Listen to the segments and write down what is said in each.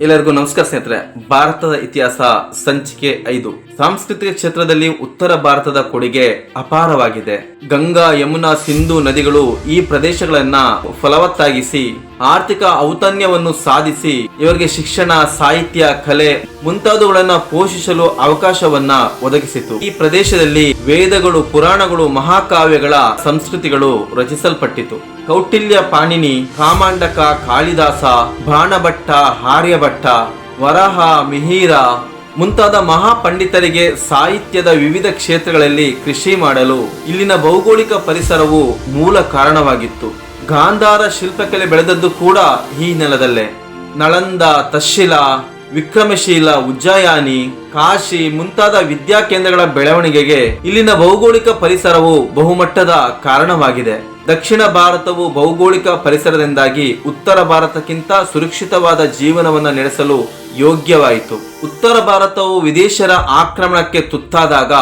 ಎಲ್ಲರಿಗೂ ನಮಸ್ಕಾರ ಸ್ನೇಹಿತರೆ. ಭಾರತದ ಇತಿಹಾಸ ಸಂಚಿಕೆ ಐದು. ಸಾಂಸ್ಕೃತಿಕ ಕ್ಷೇತ್ರದಲ್ಲಿ ಉತ್ತರ ಭಾರತದ ಕೊಡುಗೆ ಅಪಾರವಾಗಿದೆ. ಗಂಗಾ, ಯಮುನಾ, ಸಿಂಧು ನದಿಗಳು ಈ ಪ್ರದೇಶಗಳನ್ನ ಫಲವತ್ತಾಗಿಸಿ, ಆರ್ಥಿಕ ಔತನ್ಯವನ್ನು ಸಾಧಿಸಿ, ಇವರಿಗೆ ಶಿಕ್ಷಣ, ಸಾಹಿತ್ಯ, ಕಲೆ ಮುಂತಾದವುಗಳನ್ನ ಪೋಷಿಸಲು ಅವಕಾಶವನ್ನ ಒದಗಿಸಿತು. ಈ ಪ್ರದೇಶದಲ್ಲಿ ವೇದಗಳು, ಪುರಾಣಗಳು, ಮಹಾಕಾವ್ಯಗಳ ಸಂಸ್ಕೃತಿಗಳು ರಚಿಸಲ್ಪಟ್ಟಿತು. ಕೌಟಿಲ್ಯ ಪಾಣಿನಿ, ಕಾಮಾಂಡಕ, ಕಾಳಿದಾಸ, ಬಾಣಭಟ್ಟ ಆರ್ಯಭಟ್ಟ ವರಹ, ಮಿಹಿರ ಮುಂತಾದ ಮಹಾಪಂಡಿತರಿಗೆ ಸಾಹಿತ್ಯದ ವಿವಿಧ ಕ್ಷೇತ್ರಗಳಲ್ಲಿ ಕೃಷಿ ಮಾಡಲು ಇಲ್ಲಿನ ಭೌಗೋಳಿಕ ಪರಿಸರವು ಮೂಲ ಕಾರಣವಾಗಿತ್ತು. ಗಾಂಧಾರ ಶಿಲ್ಪಕಲೆ ಬೆಳೆದದ್ದು ಕೂಡ ಈ ನೆಲದಲ್ಲೇ. ನಳಂದ ತಶಿಲಾ ವಿಕ್ರಮಶೀಲ, ಉಜ್ಜಯಾನಿ, ಕಾಶಿ ಮುಂತಾದ ವಿದ್ಯಾ ಕೇಂದ್ರಗಳ ಬೆಳವಣಿಗೆಗೆ ಇಲ್ಲಿನ ಭೌಗೋಳಿಕ ಪರಿಸರವು ಬಹುಮಟ್ಟದ ಕಾರಣವಾಗಿದೆ. ದಕ್ಷಿಣ ಭಾರತವು ಭೌಗೋಳಿಕ ಪರಿಸರದಿಂದಾಗಿ ಉತ್ತರ ಭಾರತಕ್ಕಿಂತ ಸುರಕ್ಷಿತವಾದ ಜೀವನವನ್ನು ನಡೆಸಲು ಯೋಗ್ಯವಾಯಿತು. ಉತ್ತರ ಭಾರತವು ವಿದೇಶರ ಆಕ್ರಮಣಕ್ಕೆ ತುತ್ತಾದಾಗ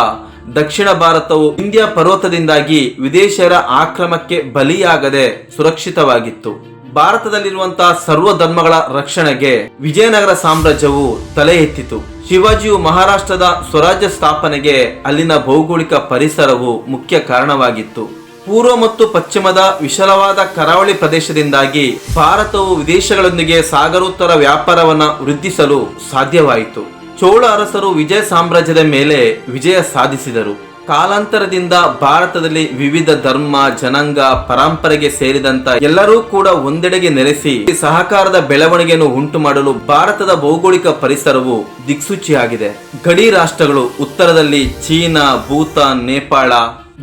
ದಕ್ಷಿಣ ಭಾರತವು ಇಂಡಿಯಾ ಪರ್ವತದಿಂದಾಗಿ ವಿದೇಶರ ಆಕ್ರಮಕ್ಕೆ ಬಲಿಯಾಗದೆ ಸುರಕ್ಷಿತವಾಗಿತ್ತು. ಭಾರತದಲ್ಲಿರುವಂತಹ ಸರ್ವ ಧರ್ಮಗಳ ರಕ್ಷಣೆಗೆ ವಿಜಯನಗರ ಸಾಮ್ರಾಜ್ಯವು ತಲೆ ಎತ್ತಿತು ಶಿವಾಜಿಯು ಮಹಾರಾಷ್ಟ್ರದ ಸ್ವರಾಜ್ಯ ಸ್ಥಾಪನೆಗೆ ಅಲ್ಲಿನ ಭೌಗೋಳಿಕ ಪರಿಸರವು ಮುಖ್ಯ ಕಾರಣವಾಗಿತ್ತು. ಪೂರ್ವ ಮತ್ತು ಪಶ್ಚಿಮದ ವಿಶಾಲವಾದ ಕರಾವಳಿ ಪ್ರದೇಶದಿಂದಾಗಿ ಭಾರತವು ವಿದೇಶಗಳೊಂದಿಗೆ ಸಾಗರೋತ್ತರ ವ್ಯಾಪಾರವನ್ನು ವೃದ್ಧಿಸಲು ಸಾಧ್ಯವಾಯಿತು. ಚೋಳ ಅರಸರು ವಿಜಯ ಸಾಮ್ರಾಜ್ಯದ ಮೇಲೆ ವಿಜಯ ಸಾಧಿಸಿದರು. ಕಾಲಾಂತರದಿಂದ ಭಾರತದಲ್ಲಿ ವಿವಿಧ ಧರ್ಮ, ಜನಾಂಗ, ಪರಂಪರೆಗೆ ಸೇರಿದಂತ ಎಲ್ಲರೂ ಕೂಡ ಒಂದೆಡೆಗೆ ನೆಲೆಸಿ ಸಹಕಾರದ ಬೆಳವಣಿಗೆಯನ್ನು ಉಂಟು ಮಾಡಲು ಭಾರತದ ಭೌಗೋಳಿಕ ಪರಿಸರವು ದಿಕ್ಸೂಚಿಯಾಗಿದೆ. ಗಡಿ ರಾಷ್ಟ್ರಗಳು ಉತ್ತರದಲ್ಲಿ ಚೀನಾ, ಭೂತಾನ್, ನೇಪಾಳ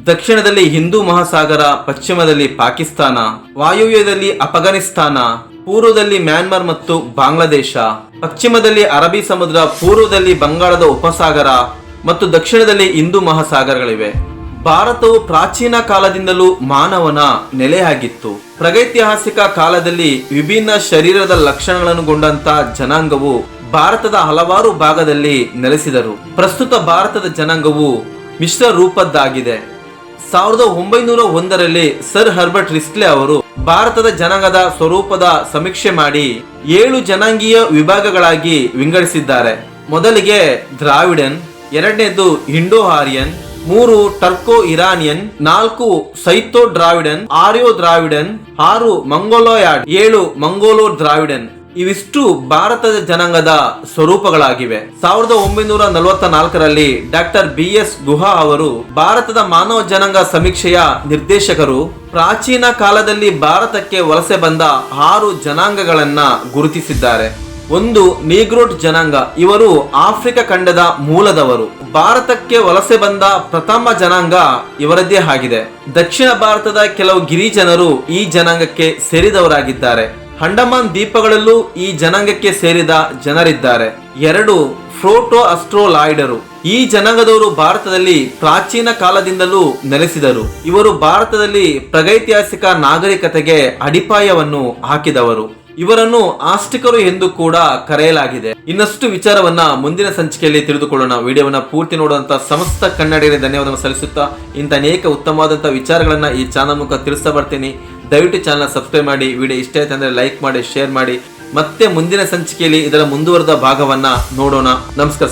ದಕ್ಷಿಣದಲ್ಲಿ ಹಿಂದೂ ಮಹಾಸಾಗರ, ಪಶ್ಚಿಮದಲ್ಲಿ ಪಾಕಿಸ್ತಾನ, ವಾಯುವ್ಯದಲ್ಲಿ ಅಫಘಾನಿಸ್ತಾನ, ಪೂರ್ವದಲ್ಲಿ ಮ್ಯಾನ್ಮಾರ್ ಮತ್ತು ಬಾಂಗ್ಲಾದೇಶ, ಪಶ್ಚಿಮದಲ್ಲಿ ಅರಬಿ ಸಮುದ್ರ, ಪೂರ್ವದಲ್ಲಿ ಬಂಗಾಳದ ಉಪಸಾಗರ ಮತ್ತು ದಕ್ಷಿಣದಲ್ಲಿ ಹಿಂದೂ ಮಹಾಸಾಗರಗಳಿವೆ. ಭಾರತವು ಪ್ರಾಚೀನ ಕಾಲದಿಂದಲೂ ಮಾನವನ ನೆಲೆಯಾಗಿತ್ತು. ಪ್ರಗೈತಿಹಾಸಿಕ ಕಾಲದಲ್ಲಿ ವಿಭಿನ್ನ ಶರೀರದ ಲಕ್ಷಣಗಳನ್ನು ಗೊಂಡಂತ ಜನಾಂಗವು ಭಾರತದ ಹಲವಾರು ಭಾಗದಲ್ಲಿ ನೆಲೆಸಿದರು. ಪ್ರಸ್ತುತ ಭಾರತದ ಜನಾಂಗವು ಮಿಶ್ರ ರೂಪದ್ದಾಗಿದೆ. ಸಾವಿರದ ಒಂಬೈನೂರ ಒಂದರಲ್ಲಿ ಸರ್ ಹರ್ಬರ್ಟ್ ರಿಸ್ಲೆ ಅವರು ಭಾರತದ ಜನಾಂಗದ ಸ್ವರೂಪದ ಸಮೀಕ್ಷೆ ಮಾಡಿ ಏಳು ಜನಾಂಗೀಯ ವಿಭಾಗಗಳಾಗಿ ವಿಂಗಡಿಸಿದ್ದಾರೆ. ಮೊದಲಿಗೆ ದ್ರಾವಿಡನ್, ಎರಡನೇದು ಇಂಡೋ ಆರ್ಯನ್ ಮೂರು ಟರ್ಕೋ ಇರಾನಿಯನ್ ನಾಲ್ಕು ಸೈತೋ ದ್ರಾವಿಡನ್ ಆರ್ಯೋ ದ್ರಾವಿಡನ್ ಆರು ಮಂಗೋಲೋಯಾಡ್, ಏಳು ಮಂಗೋಲೋ ದ್ರಾವಿಡನ್ ಇವಿಷ್ಟು ಭಾರತದ ಜನಾಂಗದ ಸ್ವರೂಪಗಳಾಗಿವೆ. ಸಾವಿರದ ಒಂಬೈನೂರ ನಲವತ್ತ ನಾಲ್ಕರಲ್ಲಿ ಡಾಕ್ಟರ್ ಬಿ ಎಸ್ ಗುಹಾ ಅವರು ಭಾರತದ ಮಾನವ ಜನಾಂಗ ಸಮೀಕ್ಷೆಯ ನಿರ್ದೇಶಕರು. ಪ್ರಾಚೀನ ಕಾಲದಲ್ಲಿ ಭಾರತಕ್ಕೆ ವಲಸೆ ಬಂದ ಆರು ಜನಾಂಗಗಳನ್ನ ಗುರುತಿಸಿದ್ದಾರೆ. ಒಂದು ನೀಗ್ರೋಟ್ ಜನಾಂಗ, ಇವರು ಆಫ್ರಿಕಾ ಖಂಡದ ಮೂಲದವರು. ಭಾರತಕ್ಕೆ ವಲಸೆ ಬಂದ ಪ್ರಥಮ ಜನಾಂಗ ಇವರದ್ದೇ ಆಗಿದೆ. ದಕ್ಷಿಣ ಭಾರತದ ಕೆಲವು ಗಿರಿಜನರು ಈ ಜನಾಂಗಕ್ಕೆ ಸೇರಿದವರಾಗಿದ್ದಾರೆ. ಅಂಡಮಾನ್ ದ್ವೀಪಗಳಲ್ಲೂ ಈ ಜನಾಂಗಕ್ಕೆ ಸೇರಿದ ಜನರಿದ್ದಾರೆ. ಎರಡು ಫ್ರೋಟೋ ಅಸ್ಟ್ರೋಲಾಯ್ಡರು ಈ ಜನಾಂಗದವರು ಭಾರತದಲ್ಲಿ ಪ್ರಾಚೀನ ಕಾಲದಿಂದಲೂ ನೆಲೆಸಿದರು. ಇವರು ಭಾರತದಲ್ಲಿ ಪ್ರಗೈತಿಹಾಸಿಕ ನಾಗರಿಕತೆಗೆ ಅಡಿಪಾಯವನ್ನು ಹಾಕಿದವರು. ಇವರನ್ನು ಆಸ್ಟಿಕರು ಎಂದು ಕೂಡ ಕರೆಯಲಾಗಿದೆ. ಇನ್ನಷ್ಟು ವಿಚಾರವನ್ನ ಮುಂದಿನ ಸಂಚಿಕೆಯಲ್ಲಿ ತಿಳಿದುಕೊಳ್ಳೋಣ. ವಿಡಿಯೋವನ್ನ ಪೂರ್ತಿ ನೋಡುವಂತ ಸಮಸ್ತ ಕನ್ನಡಿಗರಿಗೆ ಧನ್ಯವಾದ ಸಲ್ಲಿಸುತ್ತಾ ಇಂಥ ಅನೇಕ ಉತ್ತಮವಾದಂತಹ ವಿಚಾರಗಳನ್ನ ಈ ಚಾನಲ್ ಮುಖ ತಿಳಿಸ್ತಾ ಬರ್ತೀನಿ. ದಯವಿಟ್ಟು ಚಾನಲ್ ಸಬ್ಸ್ಕ್ರೈಬ್ ಮಾಡಿ ವಿಡಿಯೋ ಇಷ್ಟ ಆಯ್ತು ಅಂದ್ರೆ ಲೈಕ್ ಮಾಡಿ ಶೇರ್ ಮಾಡಿ. ಮತ್ತೆ ಮುಂದಿನ ಸಂಚಿಕೆಯಲ್ಲಿ ಇದರ ಮುಂದುವರೆದ ಭಾಗವನ್ನ ನೋಡೋಣ. ನಮಸ್ಕಾರ